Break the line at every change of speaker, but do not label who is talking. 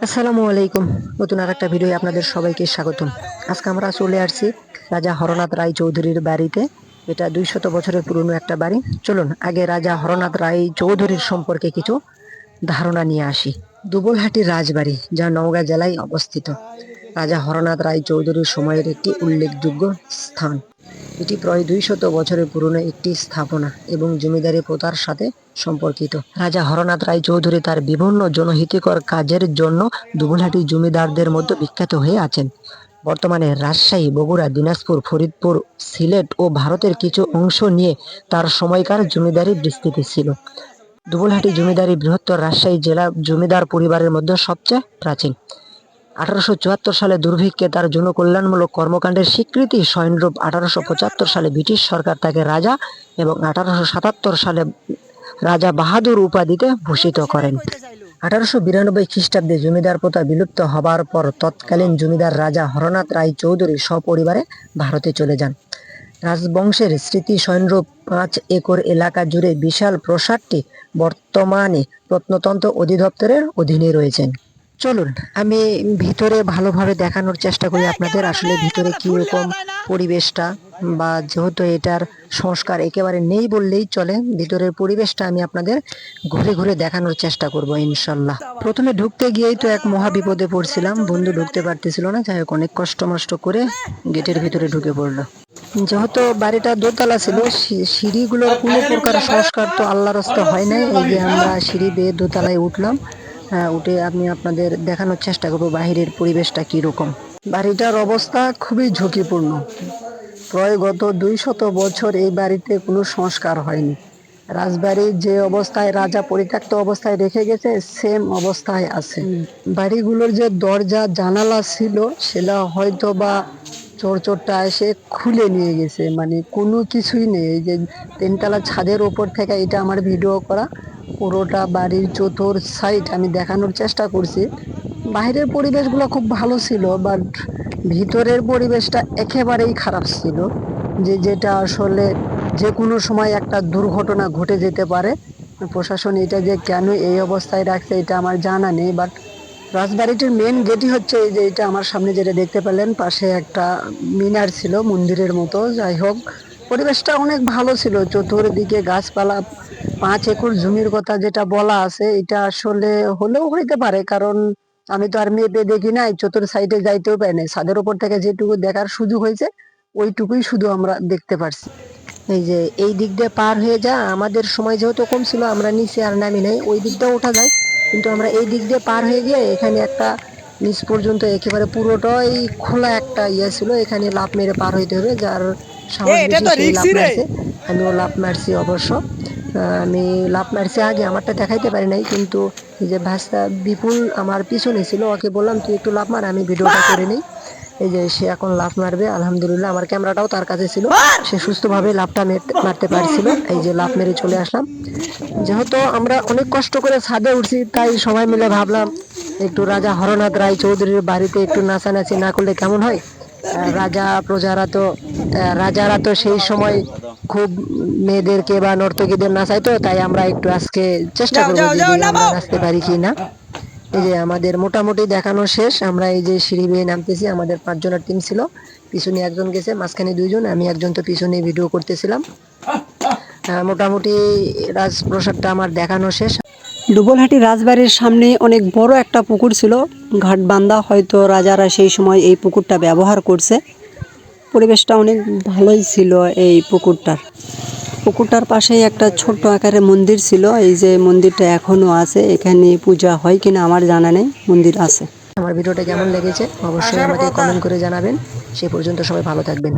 আসসালামু আলাইকুম। নতুন আর একটা ভিডিও আপনাদের সবাইকে স্বাগতম। আজকে আমরা চলে আসছি রাজা হরনাথ রায় চৌধুরীর বাড়িতে। এটা দুইশত বছরের পুরনো একটা বাড়ি। চলুন, আগে রাজা হরনাথ রায় চৌধুরীর সম্পর্কে কিছু ধারণা নিয়ে আসি। দুবলহাটির রাজবাড়ি, যা নওগাঁ জেলায় অবস্থিত। রাজা হরনাথ রায় চৌধুরীর সময়ের একটি উল্লেখযোগ্য স্থান। এটি প্রায় দুই শত বছরের পুরনো একটি স্থাপনা এবং জমিদারি প্রথার সাথে সম্পর্কিত। রাজা হরনাথ রায় চৌধুরী তার বিভিন্ন জনহিতকর কাজের জন্য দুবুলহাটি জমিদারদের মধ্যে বিখ্যাত হয়ে আছেন। বর্তমানে রাজশাহী, বগুড়া, দিনাজপুর, ফরিদপুর, সিলেট ও ভারতের কিছু অংশ নিয়ে তার সময়কার জমিদারি বিস্তৃতি ছিল। দুবুলহাটি জমিদারি বৃহত্তর রাজশাহী জেলা জমিদার পরিবারের মধ্যে সবচেয়ে প্রাচীন। আঠারোশো চুয়াত্তর সালে দুর্ভিক্ষে তার জনকল্যাণমূলক কর্মকাণ্ডের স্বীকৃতি স্বয়ংরূপ আঠারোশো পঁচাত্তর সালে ব্রিটিশ সরকার তাকে রাজা এবং আঠারোশো সাতাত্তর সালে রাজা বাহাদুর উপাধিতে ভূষিত করেন। আঠারোশো বিরানব্বই খ্রিস্টাব্দে জমিদার প্রথা বিলুপ্ত হবার পর তৎকালীন জমিদার রাজা হরনাথ রায় চৌধুরী সপরিবারে ভারতে চলে যান। রাজবংশের স্মৃতি স্বয়ংরূপ পাঁচ একর এলাকা জুড়ে বিশাল প্রসাদটি বর্তমানে প্রত্নতন্ত্র অধিদপ্তরের অধীনে রয়েছেন চলুন, আমি ভিতরে ভালোভাবে দেখানোর চেষ্টা করি আপনাদের আসলে ভিতরে কি রকম পরিবেশটা বা যেহেতু এটার সংস্কার একেবারে নেই বললেই চলে, ভিতরের পরিবেশটা আমি আপনাদের ঘুরে ঘুরে দেখানোর চেষ্টা করব ইনশাল্লাহ। প্রথমে ঢুকতে গিয়েই তো এক মহা বিপদে পড়ছিলাম, বন্ধু ঢুকতে পারতেছিল না, যাই হোক, অনেক কষ্ট মষ্ট করে গেটের ভিতরে ঢুকে পড়ল। যেহেতু বাড়িটা দোতলা ছিল সিঁড়িগুলোর কোনো প্রকার সংস্কার তো আল্লাহর হস্তে হয় নাই, এই যে আমরা সিঁড়ি বেয়ে দোতলায় উঠলাম। উঠে আমি আপনাদের দেখানোর চেষ্টা করব বাহিরের পরিবেশটা কীরকম। বাড়িটার অবস্থা খুবই ঝুঁকিপূর্ণ। প্রায় গত দুই শত বছর এই বাড়িতে কোনো সংস্কার হয়নি। রাজবাড়ির যে অবস্থায়, রাজা পরিত্যক্ত অবস্থায় রেখে গেছে, সেম অবস্থায় আছে। বাড়িগুলোর যে দরজা, জানালা ছিল, সেটা হয়তো বা চোরচোরটা এসে খুলে নিয়ে গেছে। মানে কোনো কিছুই নেই। এই যে তিনতলা ছাদের ওপর থেকে এটা আমার ভিডিও করা পুরোটা বাড়ির চতুর সাইড আমি দেখানোর চেষ্টা করছি। বাইরের পরিবেশগুলো খুব ভালো ছিল বাট ভিতরের পরিবেশটা একেবারেই খারাপ ছিল, যে যেটা আসলে যে কোনো সময় একটা দুর্ঘটনা ঘটে যেতে পারে। প্রশাসন এটা যে কেন এই অবস্থায় রাখছে এটা আমার জানা নেই বাট রাজবাড়িটির মেন গেটই হচ্ছে এই যে এটা আমার সামনে যেটা দেখতে পেলেন, পাশে একটা মিনার ছিল, মন্দিরের মতো। যাই হোক পরিবেশটা অনেক ভালো ছিল, চতুর্দিকে গাছপালা, পাঁচ একর জমির কথা যেটা বলা আছে, এটা আসলে হলেও হইতে পারে, কারণ আমি তো আর মেপে দেখি নাই, চতুর সাইডে যাইতেও পাই নাই। ছাদের উপর থেকে যেটুকু দেখার সুযোগ হয়েছে, ওইটুকুই শুধু আমরা দেখতে পারছি। এই যে এই দিক দিয়ে পার হয়ে যা, আমাদের সময় যেহেতু কম ছিল, আমরা নিচে আর নামি নাই, ওই দিকটা ওঠা যায়, কিন্তু আমরা এই দিক দিয়ে পার হয়ে গিয়ে এখানে একটা নিচ পর্যন্ত একেবারে পুরোটাই খোলা একটা ইয়ে ছিল এখানে লাফ মেরে পার হইতে হবে যার আমিও লাফ মারছি অবশ্য। আমি লাফ মারছি আগে আমারটা দেখাইতে পারি নাই কিন্তু এই যে ভাস্তা বিপুল আমার পিছনে ছিল ওকে বললাম তুই একটু লাফ মার আমি ভিডিওটা করে নিই। এই যে সে এখন লাফ মারবে আলহামদুলিল্লাহ আমার ক্যামেরাটাও তার কাছে ছিল। সে সুস্থভাবে লাফটা মেরতে- মারতে পারছিল এই যে লাফ মেরে চলে আসলাম। যেহেতু আমরা অনেক কষ্ট করে ছাদে উঠছি তাই সবাই মিলে ভাবলাম একটু রাজা হরনাথ রায় চৌধুরীর বাড়িতে একটু নাচানাচি না করলে কেমন হয়? রাজা প্রজারা তো রাজারা তো সেই সময় খুব মেয়েদেরকে বা নর্তকীদের নাচাইতো তাই আমরা একটু আজকে চেষ্টা করব যদি আমরা। নাচতে পারি কি না। এই যে আমাদের মোটামুটি দেখানো শেষ আমরা এই যে সিঁড়ি বেয়ে নামতেছি আমাদের পাঁচজনের টিম ছিল। পিছনে একজন গেছে মাঝখানে দুইজন আমি একজন তো পিছনে ভিডিও করতেছিলাম। মোটামুটি রাজপ্রসাদটা আমার দেখানো শেষ।
ডুবলহাটি রাজবাড়ির সামনে অনেক বড় একটা পুকুর ছিল। ঘাট বান্ধা হয়তো রাজারা সেই সময় এই পুকুরটা ব্যবহার করছে। পরিবেশটা অনেক ভালোই ছিল এই পুকুরটার। পুকুরটার পাশেই একটা ছোট্ট আকারের মন্দির ছিল। এই যে মন্দিরটা এখনও আছে। এখানে পূজা হয় কিনা আমার জানা নেই। মন্দির আছে।
আমার ভিডিওটা কেমন লেগেছে অবশ্যই আমাকে কমেন্ট করে জানাবেন। সেই পর্যন্ত সবাই ভালো থাকবেন।